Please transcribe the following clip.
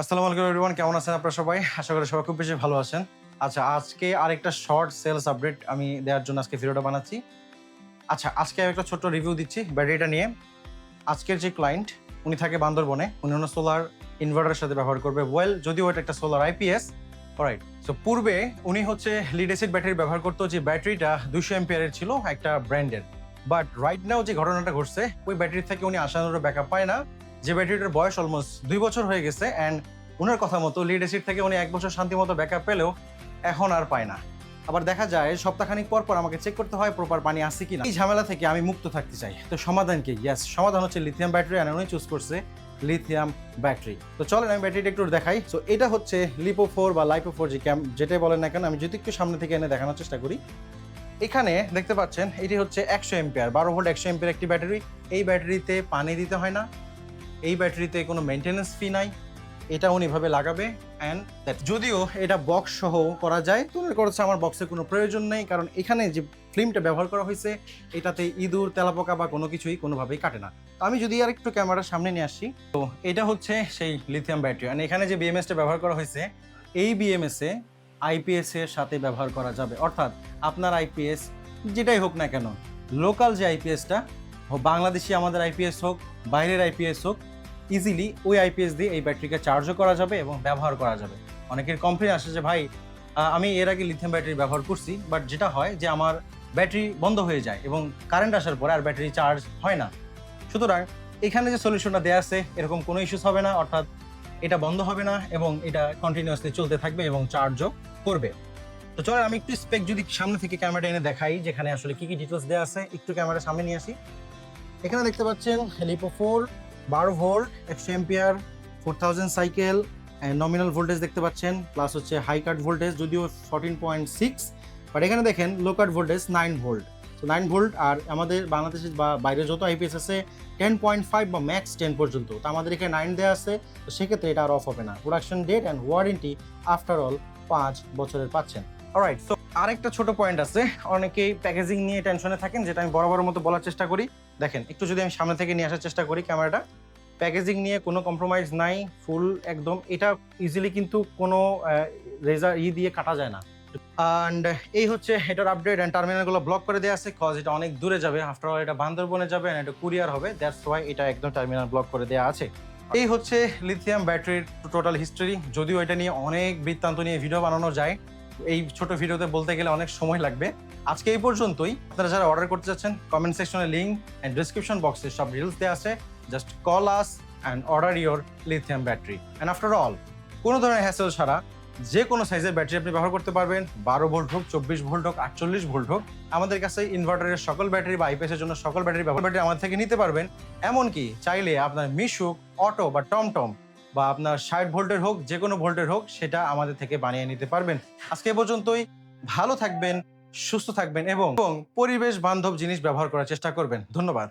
আসসালামু আলাইকুম এভরিওয়ান কেমন আছেন আপনারা সবাই? আশা করি সবাই খুব বেশি ভালো আছেন। আচ্ছা আজকে আরেকটা শর্ট সেলস আপডেট আমি দেওয়ার জন্য আজকে ভিডিওটা বানাচ্ছি। আচ্ছা আজকে আমি একটা ছোট্ট রিভিউ দিচ্ছি ব্যাটারিটা নিয়ে। আজকের যে ক্লায়েন্ট উনি থাকে বান্দরবনে, উনি অন্য সোলার ইনভার্টারের সাথে ব্যবহার করবে। ওয়েল যদিও এটা একটা সোলার আইপিএস রাইট সো পূর্বে উনি হচ্ছে লিড অ্যাসিড ব্যাটারি ব্যবহার করতো যে ব্যাটারিটা দুশো এমপিয়ারের ছিল একটা ব্র্যান্ডের বাট রাইট নাও যে ঘটনাটা ঘটছে, ওই ব্যাটারি থেকে উনি আশানুরূপ ব্যাকআপ পায় না। যে ব্যাটারিটার বয়স অলমোস্ট দুই বছর হয়ে গেছে অ্যান্ড ওনার কথা মতো লিড অ্যাসিড থেকে উনি এক বছর শান্তি মতো ব্যাকআপ পেলেও এখন আর পায় না। আবার দেখা যায়, সপ্তাহখানিক পর পর আমাকে চেক করতে হয় প্রপার পানি আসছে কিনা। এই ঝামেলা থেকে আমি মুক্ত থাকতে চাই। তো সমাধান কি? ইয়াস সমাধান হচ্ছে লিথিয়াম ব্যাটারি আর উনি চুজ করছে লিথিয়াম ব্যাটারি তো চলেন, আমি ব্যাটারিটা একটু দেখাই। তো এটা হচ্ছে লিপো ফোর বা লাইপো ফোর যে ক্যাম যেটাই বলেন না কেন, আমি যদি একটু সামনে থেকে এনে দেখানোর চেষ্টা করি। এখানে দেখতে পাচ্ছেন, এটি হচ্ছে একশো এম্পিয়ার বারো ভোল্ট একশো এম্পিয়ার একটি ব্যাটারি এই ব্যাটারিতে পানি দিতে হয় না। এই ব্যাটারিতে কোনো মেনটেনেন্স ফি নাই, এটা উনি এভাবে লাগাবে অ্যান্ড দ্যাট যদিও এটা বক্স সহ করা যায়, তো মনে করছে আমার বক্সের কোনো প্রয়োজন নেই, কারণ এখানে যে ফিল্মটা ব্যবহার করা হয়েছে, এটাতে ইঁদুর, তেলাপোকা বা কোনো কিছুই কোনোভাবেই কাটে না। তো আমি যদি আর একটু ক্যামেরার সামনে নিয়ে আসি, তো এটা হচ্ছে সেই লিথিয়াম ব্যাটারি অ্যান্ড এখানে যে বিএমএসটা ব্যবহার করা হয়েছে, এই বিএমএসে আইপিএস এর সাথে ব্যবহার করা যাবে। অর্থাৎ আপনার আইপিএস যেটাই হোক না কেন লোকাল যে আইপিএসটা বাংলাদেশি আমাদের আইপিএস হোক, বাইরের আইপিএস হোক ইজিলি ওই আইপিএস দিয়ে এই ব্যাটারিকে চার্জও করা যাবে এবং ব্যবহার করা যাবে। অনেকের কমপ্লেন আসে যে, ভাই আমি এর আগে লিথিয়াম ব্যাটারি ব্যবহার করছি বাট যেটা হয় যে, আমার ব্যাটারি বন্ধ হয়ে যায় এবং কারেন্ট আসার পরে আর ব্যাটারি চার্জ হয় না। সুতরাং এখানে যে সলিউশনটা দেওয়া আছে, এরকম কোনো ইস্যুস হবে না, অর্থাৎ এটা বন্ধ হবে না এবং এটা কন্টিনিউয়াসলি চলতে থাকবে এবং চার্জও করবে। তো চলো আমি একটু স্পেক যদি সামনে থেকে ক্যামেরাটা এনে দেখাই, যেখানে আসলে কি কি ডিটেলস দেওয়া আছে, একটু ক্যামেরা সামনে নিয়ে আসি। এখানে দেখতে পাচ্ছেন লিপো ফোর বারো ভোল্ট, একশো ampere four thousand cycle nominal voltage দেখতে পাচ্ছেন প্লাস হচ্ছে হাই কাট ভোল্টেজ যদিও ফোরটিন পয়েন্ট সিক্স বাট এখানে দেখেন low cut voltage nine volt. তো নাইন ভোল্ট, আর আমাদের বাংলাদেশে বা বাইরে যত আইপিএস আছে টেন পয়েন্ট ফাইভ বা ম্যাক্স টেন পর্যন্ত। তো আমাদের এখানে নাইন দেওয়া আছে, তো সেক্ষেত্রে এটা আর অফ হবে না। Production date and warranty after all পাঁচ বছরের পাচ্ছেন। অলরাইট সো আরেকটা ছোট পয়েন্ট আছে। অনেকেই প্যাকেজিং নিয়ে টেনশনে থাকেন, যেটা আমি বড় বড় মতো বলার চেষ্টা করি। দেখেন, একটু যদি আমি সামনে থেকে নিয়ে আসার চেষ্টা করি ক্যামেরাটা প্যাকেজিং নিয়ে কোনো কম্প্রোমাইজ নাই ফুল একদম। এটা ইজিলি কিন্তু কোনো রেজার ই দিয়ে কাটা যায় না। অ্যান্ড এই হচ্ছে এটার আপডেট অ্যান্ড টার্মিনালগুলো ব্লক করে দেওয়া আছে কজ এটা অনেক দূরে যাবে। আফটার অল এটা বান্দরবনে যাবে অ্যান্ড এটা কুরিয়ার হবে। দ্যাটস ওয়াই এটা একদম টার্মিনাল ব্লক করে দেওয়া আছে। এই হচ্ছে লিথিয়াম ব্যাটারির টোটাল হিস্টোরি যদিও এটা নিয়ে অনেক বৃত্তান্ত নিয়ে ভিডিও বানানো যায় এই ছোট ভিডিওতে বলতে গেলে অনেক সময় লাগবে। আজকে এই পর্যন্তই। আপনারা যারা অর্ডার করতে চাচ্ছেন কমেন্ট সেকশনে লিঙ্ক অ্যান্ড ডিসক্রিপশন বক্সে সব ডিটেলস দেওয়া আছে। Just call us and order your lithium battery and after all কোনো ধরনের হ্যাসেল ছাড়া যে কোনো সাইজের ব্যাটারি আপনি ব্যবহার করতে পারবেন। বারো ভোল্ট হোক, চব্বিশ ভোল্ট হোক, আটচল্লিশ ভোল্ট হোক, আমাদের কাছে ইনভার্টারের সকল ব্যাটারি বা আইপিএসের জন্য সকল ব্যাটারি ব্যবহার ব্যাটারি আমাদের থেকে নিতে পারবেন। এমনকি চাইলে আপনার মিশুক অটো বা টমটম বা আপনার ষাট ভোল্টের হোক, যে কোনো ভোল্টের হোক, সেটা আমাদের থেকে বানিয়ে নিতে পারবেন। আজকে পর্যন্তই। ভালো থাকবেন, সুস্থ থাকবেন এবং পরিবেশ বান্ধব জিনিস ব্যবহার করার চেষ্টা করবেন। ধন্যবাদ।